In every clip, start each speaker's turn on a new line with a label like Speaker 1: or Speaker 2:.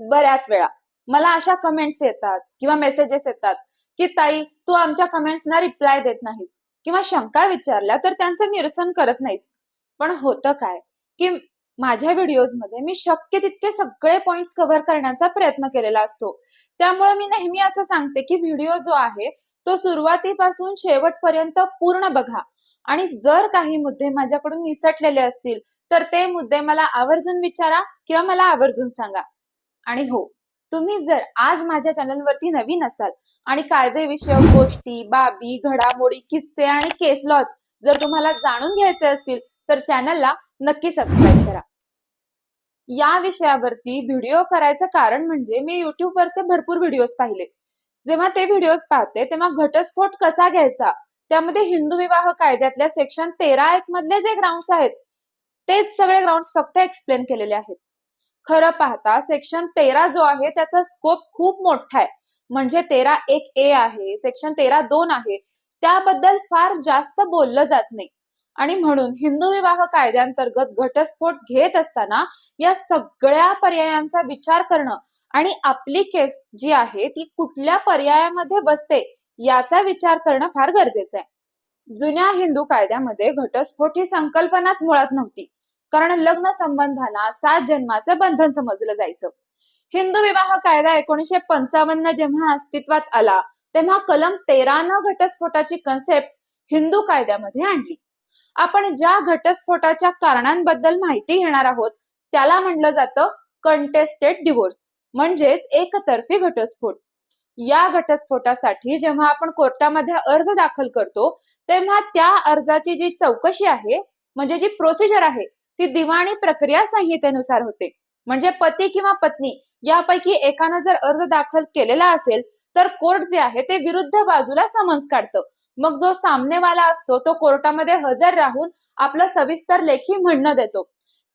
Speaker 1: बऱ्याच वेळा. मला अशा कमेंट्स येतात किंवा मेसेजेस येतात की ताई तू आमच्या कमेंट्सना रिप्लाय देत नाहीस. किंवा शंका विचारल्या तर त्यांचं निरसन करत नाहीस. पण होतं काय की माझ्या व्हिडिओजमध्ये मी शक्य तितके सगळे पॉइंट्स कव्हर करण्याचा प्रयत्न केलेला असतो. त्यामुळे मी नेहमी असं सांगते की व्हिडिओ जो आहे तो सुरुवातीपासून शेवटपर्यंत पूर्ण बघा. आणि जर काही मुद्दे माझ्याकडून निसटलेले असतील तर ते मुद्दे मला आवर्जून विचारा किंवा मला आवर्जून सांगा. आणि हो तुम्ही जर आज माझ्या चॅनलवरती नवीन असाल आणि कायदेविषयक गोष्टी बाबी घडामोडी किस्से आणि केस लॉज जर तुम्हाला जाणून घ्यायचे असतील तर चॅनलला नक्की सबस्क्राईब करा. या विषयावरती व्हिडिओ करायचं कारण म्हणजे मी युट्यूबवरचे भरपूर व्हिडिओज पाहिले. जेव्हा ते व्हिडिओज पाहते तेव्हा घटस्फोट कसा घ्यायचा? त्यामध्ये हिंदू विवाह कायद्यातल्या सेक्शन तेरा एक मधले जे ग्राउंड्स आहेत तेच सगळे ग्राउंड्स फक्त एक्सप्लेन केलेले आहेत. खरं पाहता सेक्शन तेरा जो आहे त्याचा स्कोप खूप मोठा आहे. म्हणजे तेरा एक ए आहे सेक्शन तेरा दोन आहे त्याबद्दल फार जास्त बोललं जात नाही. आणि म्हणून हिंदू विवाह कायद्यांतर्गत घटस्फोट घेत असताना या सगळ्या पर्यायांचा विचार करणं आणि आपली केस जी आहे ती कुठल्या पर्यायामध्ये बसते याचा विचार करणं फार गरजेचं आहे. जुन्या हिंदू कायद्यामध्ये घटस्फोट ही संकल्पनाच मुळात नव्हती. कारण लग्न संबंधांना सात जन्माचं बंधन समजलं जायचं. हिंदू विवाह कायदा एकोणीशे पंचावन्न जेव्हा अस्तित्वात आला तेव्हा कलम तेरानं घटस्फोटाची कन्सेप्ट हिंदू कायद्यामध्ये आणली. आपण ज्या घटस्फोटाच्या कारणांबद्दल माहिती घेणार आहोत त्याला म्हणलं जातं कंटेस्टेड डिवोर्स म्हणजेच एकतर्फी घटस्फोट. या घटस्फोटासाठी जेव्हा आपण कोर्टामध्ये अर्ज दाखल करतो तेव्हा त्या अर्जाची जी चौकशी आहे म्हणजे जी प्रोसिजर आहे ती दिवाणी प्रक्रिया संहितेनुसार होते. म्हणजे पती किंवा पत्नी यापैकी एकानं जर अर्ज दाखल केलेला असेल तर कोर्ट जे आहे ते विरुद्ध बाजूला समन्स काढतं. मग जो सामनेवाला असतो तो कोर्टामध्ये हजर राहून आपलं सविस्तर लेखी म्हणणं देतो.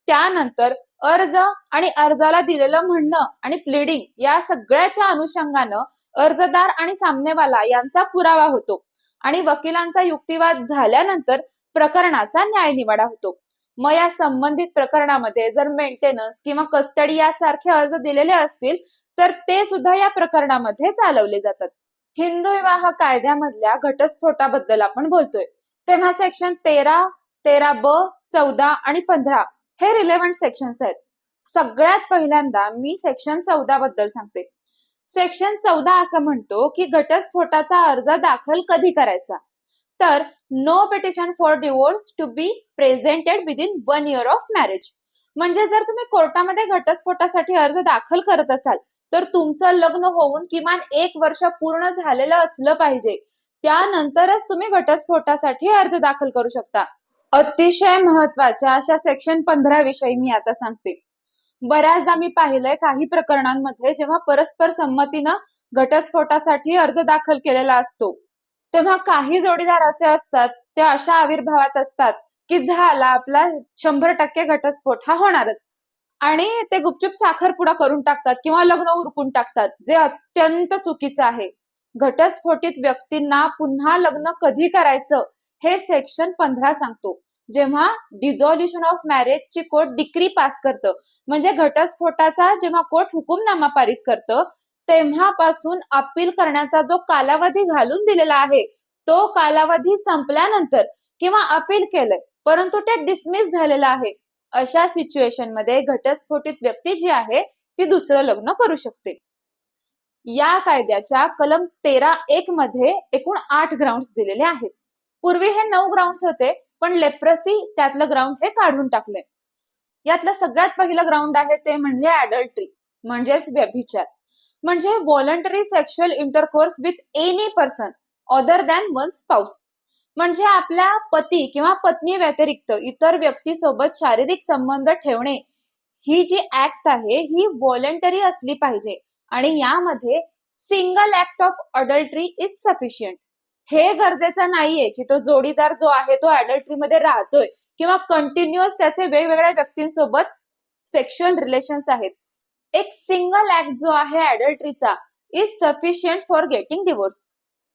Speaker 1: त्यानंतर अर्ज आणि अर्जाला दिलेलं म्हणणं आणि प्लेडिंग या सगळ्याच्या अनुषंगानं अर्जदार आणि सामनेवाला यांचा पुरावा होतो. आणि वकिलांचा युक्तिवाद झाल्यानंतर प्रकरणाचा न्यायनिवाडा होतो. मग या संबंधित प्रकरणामध्ये जर मेंटेनन्स किंवा कस्टडी यासारखे अर्ज दिलेले असतील तर ते सुद्धा या प्रकरणामध्ये चालवले जातात. हिंदू विवाह कायद्यामधल्या घटस्फोटाबद्दल आपण बोलतोय. तेव्हा सेक्शन तेरा तेरा ब चौदा आणि पंधरा हे रिलेव्हंट सेक्शन्स आहेत. सगळ्यात पहिल्यांदा मी सेक्शन चौदा बद्दल सांगते. सेक्शन चौदा असं म्हणतो की घटस्फोटाचा अर्ज दाखल कधी करायचा? तर no petition for divorce to be presented within one year of marriage म्हणजे जर तुम्ही कोर्टामध्ये घटस्फोटासाठी अर्ज दाखल करत असाल तर तुमचं लग्न होऊन किमान एक वर्ष पूर्ण झालेलं असलं पाहिजे. त्यानंतरच तुम्ही घटस्फोटासाठी अर्ज दाखल करू शकता. अतिशय महत्त्वाच्या अशा सेक्शन पंधरा विषयी मी आता सांगते. बऱ्याचदा मी पाहिलंय काही प्रकरणांमध्ये जेव्हा परस्पर संमतीनं घटस्फोटासाठी अर्ज दाखल केलेला असतो. तेव्हा काही जोडीदार असे असतात ते अशा आविर्भावात असतात की झाला आपला शंभर टक्के घटस्फोट हा होणारच. आणि ते गुपचूप साखरपुडा करून टाकतात किंवा लग्न उरकून टाकतात जे अत्यंत चुकीचं आहे. घटस्फोटित व्यक्तींना पुन्हा लग्न कधी करायचं हे सेक्शन पंधरा सांगतो. जेव्हा डिझॉल्युशन ऑफ मॅरेजची कोर्ट डिक्री पास करतं म्हणजे घटस्फोटाचा जेव्हा कोर्ट हुकुमनामा पारित करतं तेव्हापासून अपील करण्याचा जो कालावधी घालून दिलेला आहे तो कालावधी संपल्यानंतर किंवा अपील केलंय परंतु ते डिसमिस झालेलं आहे. अशा सिच्युएशनमध्ये घटस्फोटित व्यक्ती जी आहे ती दुसरं लग्न करू शकते. या कायद्याच्या कलम तेरा एक मध्ये एकूण आठ ग्राउंड्स दिलेले आहेत. पूर्वी हे नऊ ग्राउंड्स होते पण लेप्रसी त्यातलं ग्राउंड हे काढून टाकले यातलं सगळ्यात पहिलं ग्राउंड आहे ते म्हणजे ऍडल्ट्री म्हणजेच व्यभिचार. म्हणजे voluntary sexual intercourse with any person other than one spouse म्हणजे आपल्या पती किंवा पत्नी व्यतिरिक्त इतर व्यक्तीसोबत शारीरिक संबंध ठेवणे ही जी ऍक्ट आहे ही व्हॉलंटरी असली पाहिजे. आणि यामध्ये single act of adultery is sufficient हे गरजेचं नाहीये की तो जोडीदार जो आहे तो मध्ये राहतोय किंवा कंटिन्युअस त्याचे वेगवेगळ्या व्यक्तींसोबत सेक्शुअल रिलेशन्स आहेत. एक सिंगल ऍक्ट जो आहे अडल्ट्रीचा is sufficient for getting divorce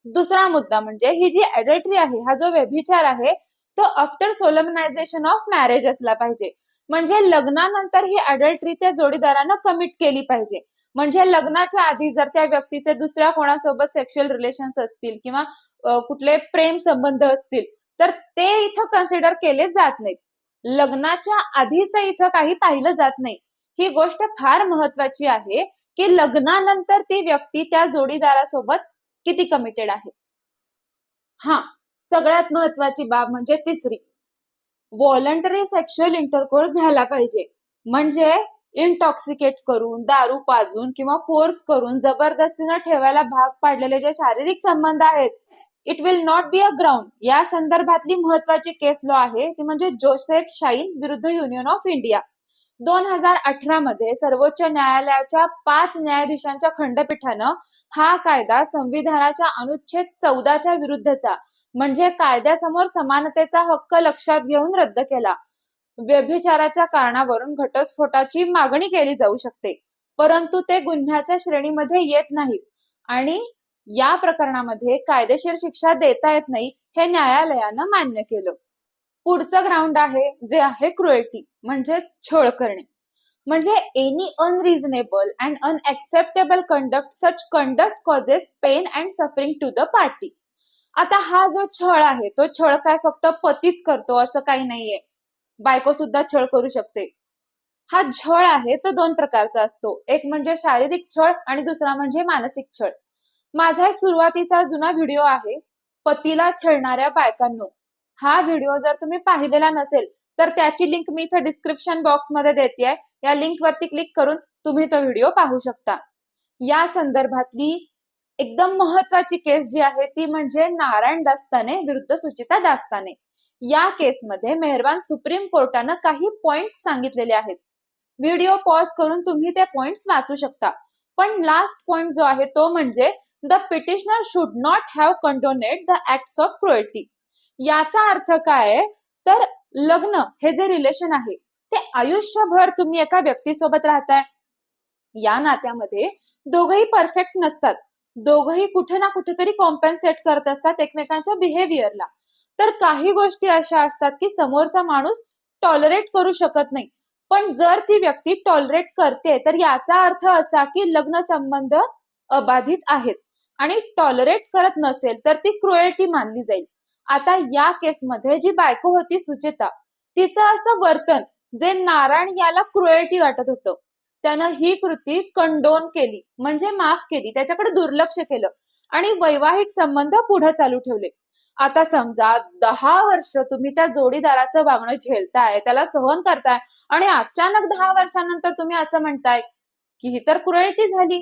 Speaker 1: दुसरा मुद्दा म्हणजे ही जी अडल्ट्री आहे हा जो व्यभिचार आहे तो आफ्टर सोलमनायझेशन ऑफ मॅरेज असला पाहिजे. म्हणजे लग्नानंतर ही अडल्ट्री त्या जोडीदारानं कमिट केली पाहिजे. म्हणजे लग्नाच्या आधी जर त्या व्यक्तीचे दुसऱ्या कोणासोबत सेक्शुअल रिलेशन्स असतील किंवा कुठले प्रेम संबंध असतील तर ते इथं कन्सिडर केले जात नाहीत. लग्नाच्या आधीच इथं काही पाहिलं जात नाही. ही गोष्ट फार महत्वाची आहे की लग्नानंतर ती व्यक्ती त्या जोडीदारासोबत किती कमिटेड आहे. हा सगळ्यात महत्वाची बाब म्हणजे तिसरी व्हॉलंटरी सेक्शुअल इंटरकोर्स झाला पाहिजे. म्हणजे इंटॉक्सिकेट करून दारू पाजून किंवा फोर्स करून जबरदस्तीनं ठेवायला भाग पाडलेले जे शारीरिक संबंध आहेत it will not be a ground या संदर्भातली महत्वाची केस लॉ आहे ती म्हणजे जोसेफ शाईन विरुद्ध युनियन ऑफ इंडिया. दोन हजार अठरा मध्ये सर्वोच्च न्यायालयाच्या पाच न्यायाधीशांच्या खंडपीठानं हा कायदा संविधानाच्या अनुच्छेद चौदाच्या विरुद्धचा म्हणजे कायद्यासमोर समानतेचा हक्क लक्षात घेऊन रद्द केला. व्यभिचाराच्या कारणावरून घटस्फोटाची मागणी केली जाऊ शकते परंतु ते गुन्ह्याच्या श्रेणीमध्ये येत नाहीत आणि या प्रकरणामध्ये कायदेशीर शिक्षा देता येत नाही हे न्यायालयानं मान्य केलं. पुढचं ग्राउंड आहे जे आहे क्रुएल्टी म्हणजे छळ करणे. म्हणजे any unreasonable and unacceptable conduct such conduct causes pain and suffering to the party आता हा जो छळ आहे तो छळ काय फक्त पतीच करतो असं काही नाहीये. बायको सुद्धा छळ करू शकते. हा छळ आहे तो दोन प्रकारचा असतो. एक म्हणजे शारीरिक छळ आणि दुसरा म्हणजे मानसिक छळ. माझा एक सुरुवातीचा जुना व्हिडिओ आहे पतीला छळणाऱ्या बायकांनो. हा व्हिडिओ जर तुम्ही पाहिलेला नसेल तर त्याची लिंक मी इथं डिस्क्रिप्शन बॉक्समध्ये देते या लिंक वरती क्लिक करून तुम्ही तो व्हिडिओ पाहू शकता. या संदर्भातली एकदम महत्वाची केस जी आहे ती म्हणजे नारायण दास्ताने विरुद्ध सुचिता दास्ताने. या केसमध्ये मेहरबान सुप्रीम कोर्टानं काही पॉइंट सांगितलेले आहेत. व्हिडिओ पॉज करून तुम्ही ते पॉइंट्स वाचू शकता. पण लास्ट पॉइंट जो आहे तो म्हणजे the petitioner should not have condoned the acts of cruelty याचा अर्थ काय आहे? तर लग्न हे जे रिलेशन आहे ते आयुष्यभर तुम्ही एका व्यक्तीसोबत राहताय. या नात्यामध्ये दोघही परफेक्ट नसतात. दोघही कुठे ना कुठेतरी कॉम्पेन्सेट करत असतात एकमेकांच्या बिहेवियरला तर काही गोष्टी अशा असतात की समोरचा माणूस टॉलरेट करू शकत नाही. पण जर ती व्यक्ती टॉलरेट करते तर याचा अर्थ असा की लग्न संबंध अबाधित आहेत. आणि टॉलरेट करत नसेल तर ती क्रुएल्टी मानली जाईल. आता या केसमध्ये जी बायको होती सुचेता तिचं असं वर्तन जे नारायण याला क्रुएल्टी वाटत होतं. त्यानं ही कृती कंडोन केली म्हणजे माफ केली त्याच्याकडे दुर्लक्ष केलं आणि वैवाहिक संबंध पुढे चालू ठेवले. आता समजा दहा वर्ष तुम्ही त्या जोडीदाराचं वागणं झेलताय त्याला सहन करताय आणि अचानक दहा वर्षानंतर तुम्ही असं म्हणताय की ही तर क्रुएल्टी झाली.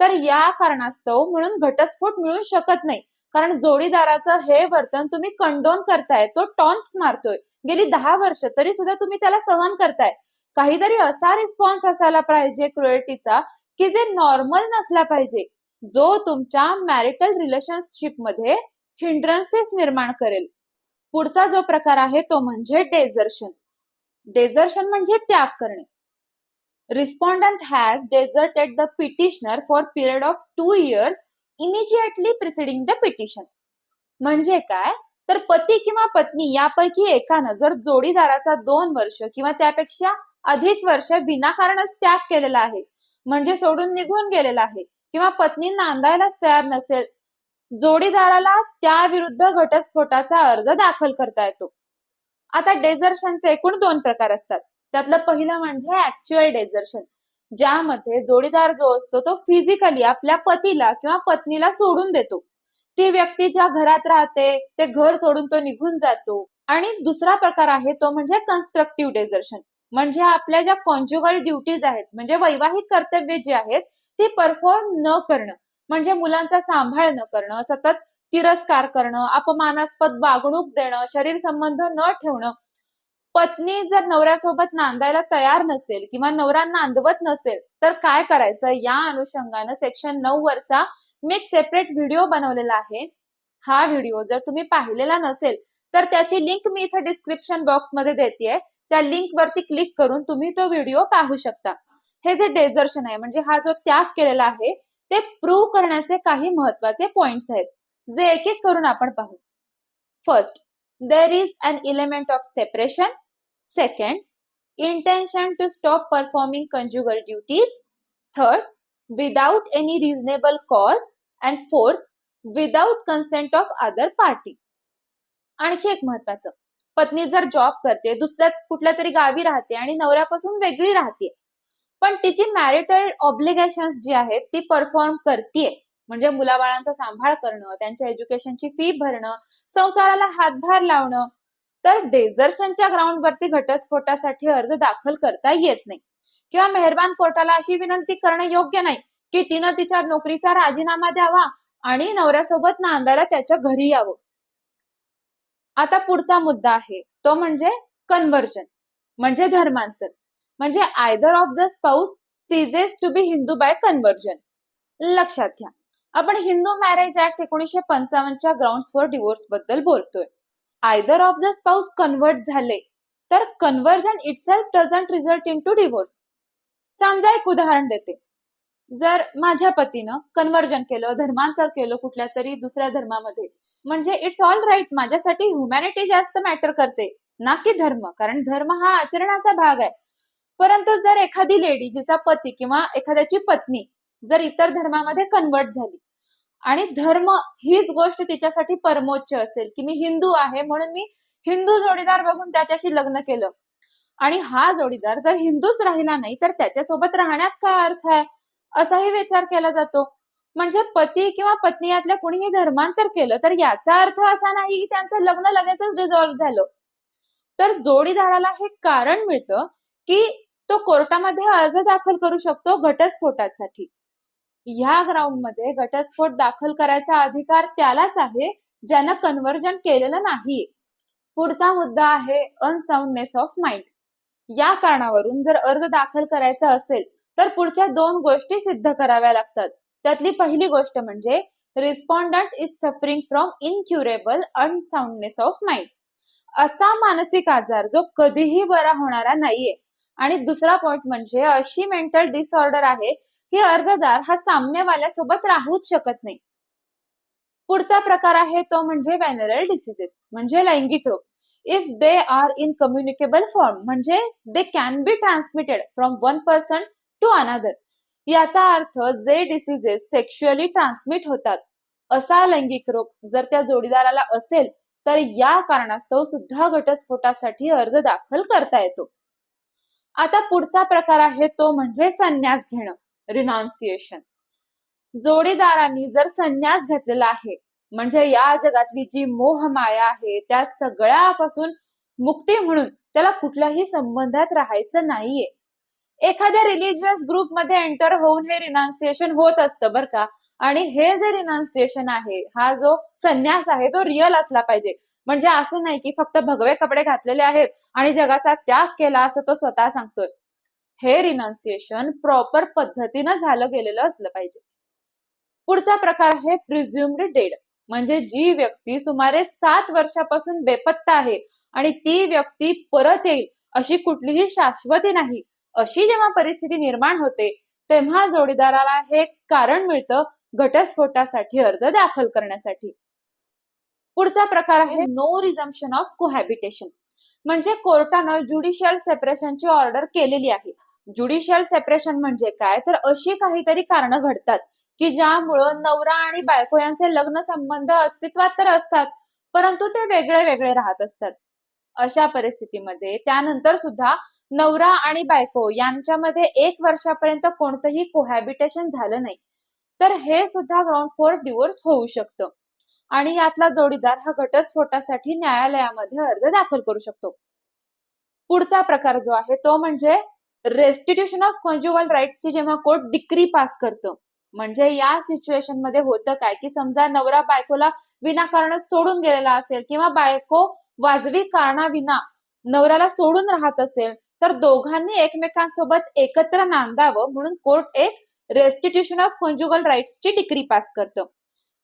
Speaker 1: तर या कारणास्तव म्हणून घटस्फोट मिळू शकत नाही. कारण जोडीदाराचं हे वर्तन तुम्ही कंडोन करताय तो टॉन्ट्स मारतोय. गेली दहा वर्ष तरी सुद्धा तुम्ही त्याला सहन करताय. काहीतरी असा रिस्पॉन्स असायला पाहिजे क्रुएल्टीचा की जे नॉर्मल नसला पाहिजे जो तुमच्या मॅरिटल रिलेशनशिपमध्ये हिंड्रन्सेस निर्माण करेल. पुढचा जो प्रकार आहे तो म्हणजे डेझर्शन डेझर्शन म्हणजे त्याग करणे. Respondent has deserted the petitioner for period of two years immediately preceding the petition म्हणजे काय? तर पती किंवा पत्नी यापैकी एकानं जर जोडीदाराचा दोन वर्ष किंवा त्यापेक्षा अधिक वर्ष विनाकारणच त्याग केलेला आहे म्हणजे सोडून निघून गेलेला आहे किंवा पत्नी नांदायलाच तयार नसेल जोडीदाराला त्या विरुद्ध घटस्फोटाचा अर्ज दाखल करता येतो. आता डेझर्शनचे एकूण दोन प्रकार असतात. त्यातलं पहिलं म्हणजे ऍक्च्युअल डेझर्शन. ज्यामध्ये जोडीदार जो असतो तो फिजिकली आपल्या पतीला किंवा पत्नीला सोडून देतो. ती व्यक्ती ज्या घरात राहते ते घर सोडून तो निघून जातो. आणि दुसरा प्रकार आहे तो म्हणजे कन्स्ट्रक्टिव्ह डेझर्शन म्हणजे आपल्या ज्या कॉन्ज्युगल ड्युटीज आहेत म्हणजे वैवाहिक कर्तव्य जे आहेत ती परफॉर्म न करणं. म्हणजे मुलांचा सांभाळ न करणं सतत तिरस्कार करणं अपमानास्पद वागणूक देणं शरीर संबंध न ठेवणं पत्नी जर नवऱ्यासोबत नांदायला तयार नसेल किंवा नवरा नांदवत नसेल तर काय करायचं? या अनुषंगानं सेक्शन नऊ वरचा मी एक सेपरेट व्हिडिओ बनवलेला आहे. हा व्हिडिओ जर तुम्ही पाहिलेला नसेल तर त्याची लिंक मी इथे डिस्क्रिप्शन बॉक्समध्ये देते त्या लिंक वरती क्लिक करून तुम्ही तो व्हिडिओ पाहू शकता. हे जे डेझर्शन आहे म्हणजे हा जो त्याग केलेला आहे ते प्रूव्ह करण्याचे काही महत्त्वाचे पॉइंट्स आहेत. जे एक एक करून आपण पाहू. First there is an element of separation second intention to stop performing conjugal duties. Third without any reasonable cause. And fourth without consent of other party आणखी एक महत्वाचं पत्नी जर जॉब करते दुसऱ्या कुठल्या तरी गावी राहते आणि नवऱ्यापासून वेगळी राहते. पण तिची मॅरिटल ऑब्लिगेशन जी आहेत ती परफॉर्म करते म्हणजे मुलाबाळांचा सांभाळ करणं त्यांच्या एज्युकेशनची फी भरणं संसाराला हातभार लावणं तर डेझर्शनच्या ग्राउंडवरती घटस्फोटासाठी अर्ज दाखल करता येत नाही. किंवा मेहरबान कोर्टाला अशी विनंती करणं योग्य नाही की तिनं तिच्या नोकरीचा राजीनामा द्यावा आणि नवऱ्यासोबत नांदायला त्याच्या घरी यावं. आता पुढचा मुद्दा आहे तो म्हणजे कन्व्हर्जन म्हणजे धर्मांतर. म्हणजे either of the spouse ceases to be Hindu by conversion लक्षात घ्या. आपण हिंदू मॅरेज ऍक्ट एकोणीसशे पंचावन्नच्या ग्राउंड फॉर डिवोर्सबद्दल बोलतोय. Either of the spouse convert झाले तर conversion itself doesn't result in to divorce समजा एक उदाहरण देते. जर माझ्या पतीनं कन्व्हर्जन केलं धर्मांतर केलं कुठल्या तरी दुसऱ्या धर्मामध्ये म्हणजे इट्स ऑल राईट माझ्यासाठी ह्युमॅनिटी जास्त मॅटर करते ना की धर्म कारण धर्म हा आचरणाचा भाग आहे. परंतु जर एखादी लेडी जिचा पती किंवा एखाद्याची पत्नी जर इतर धर्मामध्ये कन्वर्ट झाली. आणि धर्म हीच गोष्ट तिच्यासाठी परमोच्च असेल की मी हिंदू आहे म्हणून मी हिंदू जोडीदार बघून त्याच्याशी लग्न केलं. आणि हा जोडीदार जर हिंदूच राहिला नाही तर त्याच्यासोबत राहण्यात काय अर्थ आहे? असाही विचार केला जातो. म्हणजे पती किंवा पत्नी यातल्या कुणीही धर्मांतर केलं तर याचा अर्थ असा नाही की त्यांचं लग्न लगेचच डिझॉल्व्ह झालं. तर जोडीदाराला हे कारण मिळतं की तो कोर्टामध्ये अर्ज दाखल करू शकतो घटस्फोटासाठी. ह्या ग्राउंडमध्ये घटस्फोट दाखल करायचा अधिकार त्यालाच आहे ज्यानं कन्व्हर्जन केलेलं नाहीये पुढचा मुद्दा आहे अनसाउंडनेस ऑफ माइंड या कारणावरून जर अर्ज दाखल करायचा असेल तर पुढच्या दोन गोष्टी सिद्ध कराव्या लागतात. त्यातली पहिली गोष्ट म्हणजे respondent is suffering from incurable unsoundness of mind असा मानसिक आजार जो कधीही बरा होणारा नाहीये. आणि दुसरा पॉइंट म्हणजे अशी मेंटल डिसऑर्डर आहे की अर्जदार हा सामनेवाल्यासोबत राहूच शकत नाही. पुढचा प्रकार आहे तो म्हणजे व्हॅनरल डिसीजेस म्हणजे लैंगिक रोग. If they are in communicable form म्हणजे they can be transmitted from one person to another याचा अर्थ जे डिसीजेस सेक्शुअली ट्रान्समिट होतात असा लैंगिक रोग जर त्या जोडीदाराला असेल तर या कारणास्तव सुद्धा घटस्फोटासाठी अर्ज दाखल करता येतो. आता पुढचा प्रकार आहे तो म्हणजे संन्यास घेणं. रिनाउन्सिएशन जोडीदारांनी जर संन्यास घेतलेला आहे म्हणजे या जगातली जी मोहमाया आहे त्या सगळ्यापासून मुक्ती म्हणून त्याला कुठल्याही संबंधात राहायचं नाहीये. एखाद्या रिलिजियस ग्रुपमध्ये एंटर होऊन हे रिनाउन्सिएशन होत असतं बरं का. आणि हे जे रिनाउन्सिएशन आहे हा जो संन्यास आहे तो रिअल असला पाहिजे. म्हणजे असं नाही की फक्त भगवे कपडे घातलेले आहेत आणि जगाचा त्याग केला असं तो स्वतः सांगतोय. हे रिनाउन्सिएशन प्रॉपर पद्धतीनं झालं गेलेलं असलं पाहिजे. पुढचा प्रकार आहे प्रिझ्युम्ड डेड म्हणजे जी व्यक्ती सुमारे सात वर्षापासून बेपत्ता आहे आणि ती व्यक्ती परत येईल अशी कुठलीही शाश्वती नाही. अशी जेव्हा परिस्थिती निर्माण होते तेव्हा जोडीदाराला हे कारण मिळतं घटस्फोटासाठी अर्ज दाखल करण्यासाठी. पुढचा प्रकार आहे नो रिझम्पशन ऑफ कोहॅबिटेशन म्हणजे कोर्टानं ज्युडिशियल सेपरेशनची ऑर्डर केलेली आहे. ज्युडिशियल सेपरेशन म्हणजे काय? तर अशी काहीतरी कारण घडतात की ज्यामुळं नवरा आणि बायको यांचे लग्न संबंध अस्तित्वात तर असतात परंतु ते वेगळे वेगळे राहत असतात. अशा परिस्थितीमध्ये त्यानंतर सुद्धा नवरा आणि बायको यांच्यामध्ये एक वर्षापर्यंत कोणतंही कोहॅबिटेशन झालं नाही. तर हे सुद्धा ग्राउंड फॉर डिवोर्स होऊ शकतं. आणि यातला जोडीदार हा घटस्फोटासाठी न्यायालयामध्ये अर्ज दाखल करू शकतो. पुढचा प्रकार जो आहे तो म्हणजे रेस्टिट्यूशन ऑफ कॉन्ज्युगल राईट्सची जेव्हा कोर्ट डिक्री पास करतं म्हणजे या सिच्युएशनमध्ये होतं काय? की समजा नवरा बायकोला विनाकारण सोडून गेलेला असेल किंवा बायको वाजवी कारणाविना नवऱ्याला सोडून राहत असेल तर दोघांनी एकमेकांसोबत एकत्र नांदावं म्हणून कोर्ट एक रेस्टिट्यूशन ऑफ कॉन्ज्युगल राईट्सची डिक्री पास करतं.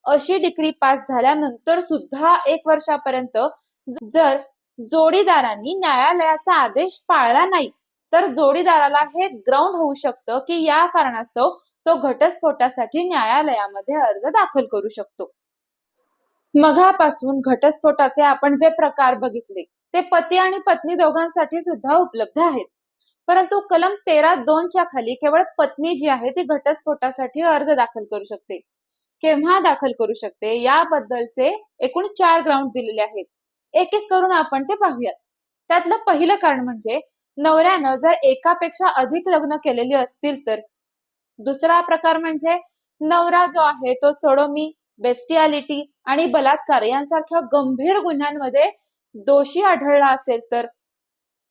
Speaker 1: अशी डिक्री पास झाल्यानंतर सुद्धा एक वर्षापर्यंत जर जोडीदारांनी न्यायालयाचा आदेश पाळला नाही तर जोडीदाराला हे ग्राउंड होऊ शकतं की या कारणास्तव तो घटस्फोटासाठी न्यायालयामध्ये अर्ज दाखल करू शकतो. मघापासून घटस्फोटाचे आपण जे प्रकार बघितले ते पती आणि पत्नी दोघांसाठी सुद्धा उपलब्ध आहेत. परंतु कलम तेरा दोनच्या खाली केवळ पत्नी जी आहे ती घटस्फोटासाठी अर्ज दाखल करू शकते. केव्हा दाखल करू शकते? याबद्दलचे एकूण चार ग्राउंड दिलेले आहेत. एक एक करून आपण ते पाहूयात. त्यातलं पहिलं कारण म्हणजे नवऱ्यानं जर एकापेक्षा अधिक लग्न केलेली असतील तर? दुसरा प्रकार म्हणजे नवरा जो आहे तो सोडोमी बेस्टियालिटी आणि बलात्कार यांसारख्या गंभीर गुन्ह्यांमध्ये दोषी आढळला असेल तर?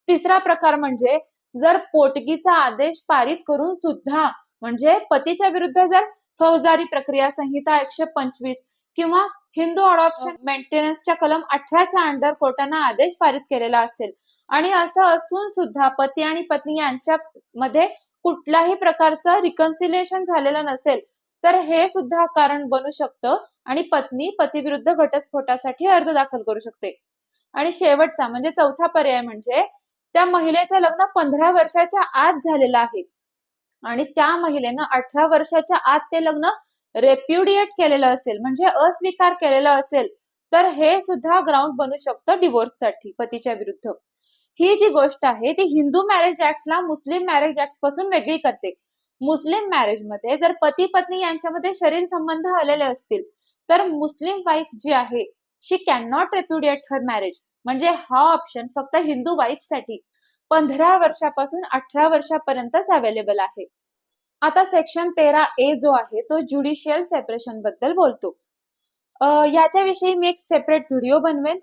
Speaker 1: तिसरा प्रकार म्हणजे जर पोटगीचा आदेश पारित करून सुद्धा म्हणजे पतीच्या विरुद्ध जर फौजदारी प्रक्रिया संहिता एकशे पंचवीस किंवा हिंदू अडॉप्शन मेंटेनन्सच्या कलम अठराच्या अंडर कोर्टानं आदेश पारित केलेला असेल. आणि असं असून सुद्धा पती आणि पत्नी यांच्या मध्ये कुठल्याही प्रकारचं रिकन्सिलिएशन झालेलं नसेल तर हे सुद्धा कारण बनू शकतं आणि पत्नी पतीविरुद्ध घटस्फोटासाठी अर्ज दाखल करू शकते. आणि शेवटचा म्हणजे चौथा पर्याय म्हणजे त्या महिलेचं लग्न पंधरा वर्षाच्या आत झालेलं आहे. आणि त्या महिलेनं अठरा वर्षाच्या आत ते लग्न रेप्युडिएट केलेलं असेल म्हणजे अस्वीकार केलेला असेल तर हे सुद्धा ग्राउंड बनू शकतं डिवोर्ससाठी पतीच्या विरुद्ध. ही जी गोष्ट आहे ती हिंदू मॅरेज ऍक्टला मुस्लिम मॅरेज ऍक्टपासून वेगळी करते. मुस्लिम मॅरेजमध्ये जर पती पत्नी यांच्यामध्ये शरीर संबंध आलेले असतील तर मुस्लिम वाईफ जी आहे she can not repudiate her marriage म्हणजे हा ऑप्शन फक्त हिंदू वाईफसाठी पंधरा वर्षापासून अठरा वर्षापर्यंतच अवेलेबल आहे. आता सेक्शन तेरा ए जो आहे तो ज्युडिशियल सेपरेशनबद्दल बोलतो. याच्याविषयी मी एक सेपरेट व्हिडिओ बनवेन.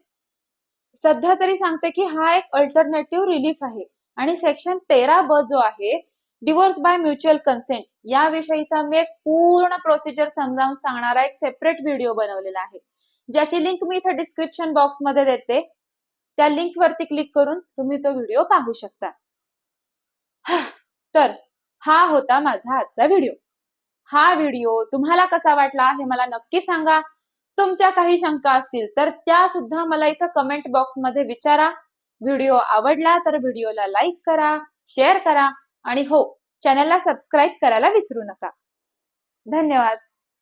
Speaker 1: सध्या तरी सांगते की हा एक अल्टरनेटिव्ह रिलीफ आहे. आणि सेक्शन तेरा ब जो आहे डिवोर्स बाय म्युच्युअल कन्सेंट याविषयीचा मी एक पूर्ण प्रोसिजर समजावून सांगणारा एक सेपरेट व्हिडिओ बनवलेला आहे. ज्याची लिंक मी इथे डिस्क्रिप्शन बॉक्समध्ये देते. त्या लिंक वरती क्लिक करून तुम्ही तो व्हिडिओ पाहू शकता. तर हा होता माझा आजचा व्हिडिओ. हा व्हिडिओ तुम्हाला कसा वाटला हे मला नक्की सांगा. तुमच्या काही शंका असतील तर त्या सुद्धा मला इथं कमेंट बॉक्समध्ये विचारा. व्हिडिओ आवडला तर व्हिडिओला लाईक करा शेअर करा आणि हो चॅनलला सबस्क्राईब करायला विसरू नका. धन्यवाद.